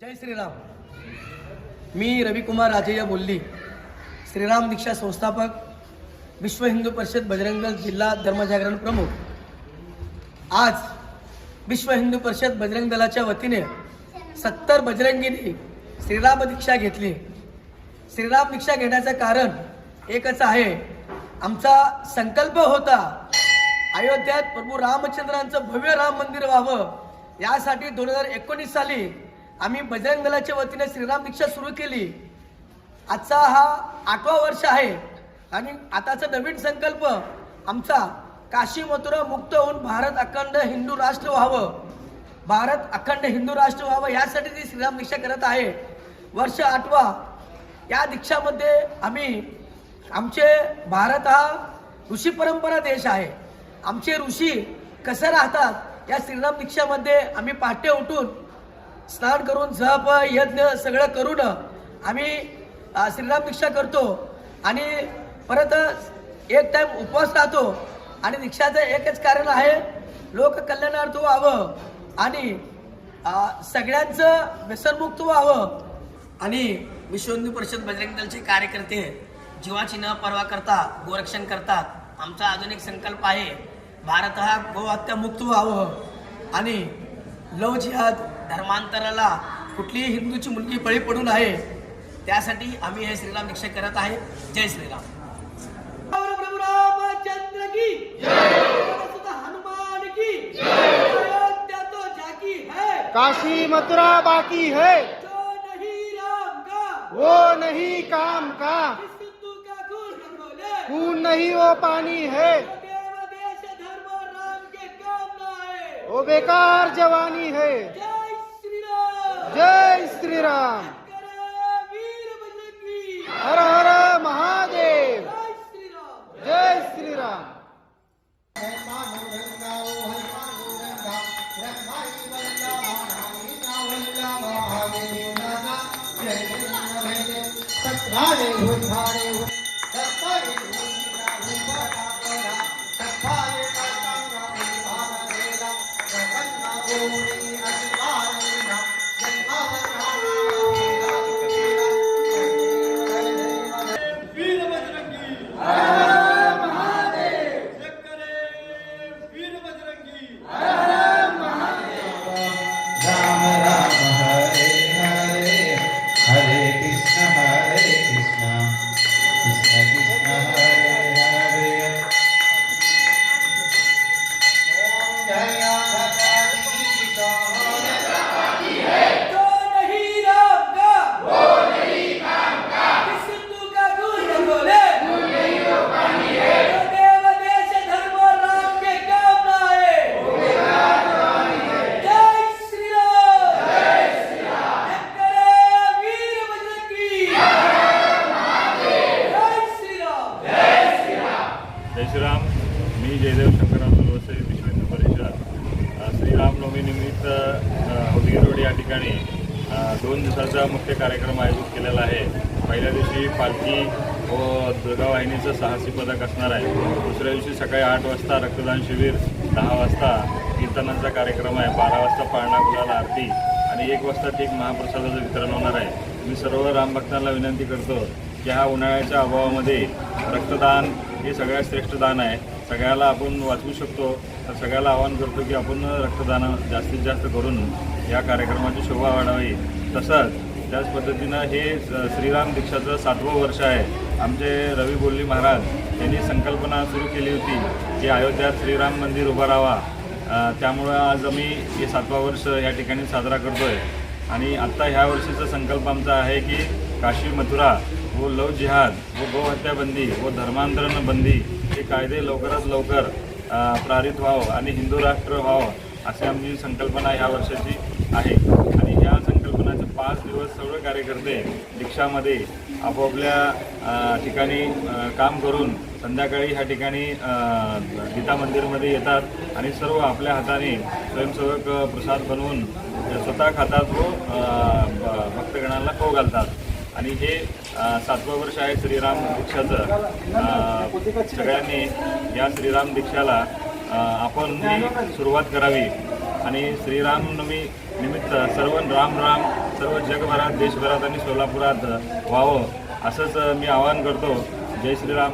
जय श्रीराम. मी रविकुमार राजय्या बोलली श्रीराम दीक्षा संस्थापक विश्व हिंदू परिषद बजरंग जिल्हा धर्मजागरण प्रमुख. आज विश्व हिंदू परिषद बजरंग दलाच्या वतीने सत्तर बजरंगींनी श्रीराम दीक्षा घेतली. श्रीराम दीक्षा घेण्याचं कारण एकच आहे आमचा संकल्प होता अयोध्यात प्रभू रामचंद्रांचं भव्य राम मंदिर व्हावं यासाठी दोन हजार एकोणीस साली आम्ही बजरंग दलाच्या वतीने श्रीराम दीक्षा सुरू केली. आजचा हा आठवा वर्ष आहे. आणि आताचा नवीन संकल्प आमचा काशी मथुरा मुक्त होऊन भारत अखंड हिंदू राष्ट्र व्हावं. भारत अखंड हिंदू राष्ट्र व्हावं यासाठी ती श्रीराम दीक्षा करत आहे. वर्ष आठवा. या दीक्षामध्ये आम्ही आमचे भारत हा ऋषी परंपरा देश आहे. आमचे ऋषी कसं राहतात या श्रीराम दीक्षामध्ये आम्ही पहाटे उठून स्नान करून जप यज्ञ सगळं करून आम्ही श्रीराम दीक्षा करतो. आणि परत एक टाईम उपवास राहतो. आणि दीक्षाचं एकच कारण आहे लोक कल्याणार्थ व्हावं. आणि सगळ्यांचं व्यसनमुक्त व्हावं. आणि विश्व हिंदू परिषद बजरंग दलचे कार्यकर्ते जीवाची न पर्वा करता गोरक्षण करतात. आमचा अजून एक संकल्प आहे भारत हा गोहत्या मुक्त व्हावं. आणि लव जिहाद धर्मांतराला कुठलीही हिंदूची मुलगी बळी पडून आहे त्यासाठी आम्ही हे श्रीराम दीक्षा करत आहे. जय श्रीराम. प्रभू रामचंद्र की हनुमान की अयोध्या तो जाकी है। काशी मथुरा बाकी है। जो नहीं राम का। वो नहीं काम का। खून नहीं वो पानी है। देव देश धर्म और राम के काम न आए। वो बेकार जवानी है। जय श्री राम हर हर महादेव। जय श्री राम you. श्रीरामनवमीनिमित्त अ, उदगीर रोड या ठिकाणी दोन दिवसाचा मुख्य कार्यक्रम आयोजित केलेला आहे. पहिल्या दिवशी पालखी व दुर्गावाहिनीचं साहसी पदक असणार आहे. दुसऱ्या दिवशी सकाळी आठ वाजता रक्तदान शिबिर दहा वाजता कीर्तनाचा कार्यक्रम आहे. बारा वाजता पाळणा गुलाला आरती आणि एक वाजता ठीक महाप्रसादाचं वितरण होणार आहे. मी सर्व रामभक्तांना विनंती करतो की हा उन्हाळ्याच्या अभावामध्ये रक्तदान हे सगळ्यात श्रेष्ठ दान आहे. सगळ्याला आपण वाचवू शकतो. तर सगळ्याला आवाहन करतो की आपण रक्तदान जास्तीत जास्त करून या कार्यक्रमाची शोभा वाढावी. तसंच त्याच पद्धतीनं हे स- श्रीराम दीक्षाचं सातवं वर्ष आहे. आमचे रवी बोल्ली महाराज यांनी संकल्पना सुरू केली होती की अयोध्यात श्रीराम मंदिर उभा राहावा. त्यामुळं आज आम्ही हे सातवा वर्ष या ठिकाणी साजरा करतो आहे आणि आत्ता ह्या वर्षीचा संकल्प आमचा आहे की काशी मथुरा व लव जिहाद व गोहत्याबंदी व धर्मांतरण बंदी हे कायदे लवकरात लवकर प्रारित व्हावं आणि हिंदू राष्ट्र व्हावं अशी आमची संकल्पना ह्या वर्षाची आहे. आणि ह्या संकल्पनाचे पाच दिवस सर्व कार्यकर्ते दीक्षामध्ये आपापल्या ठिकाणी काम करून संध्याकाळी ह्या ठिकाणी गीता मंदिरमध्ये येतात आणि सर्व आपल्या हाताने स्वयंसेवक प्रसाद बनवून स्वतः खातात व भक्तगणांना खाऊ घालतात. आणि हे सातवं वर्ष आहे श्रीराम दीक्षाचं. सगळ्यांनी या श्रीराम दीक्षाला आपण सुरुवात करावी. आणि श्रीरामनवमी निमित्त सर्व राम राम सर्व जगभरात देशभरात आणि सोलापुरात व्हावं असंच मी आवाहन करतो. जय श्रीराम.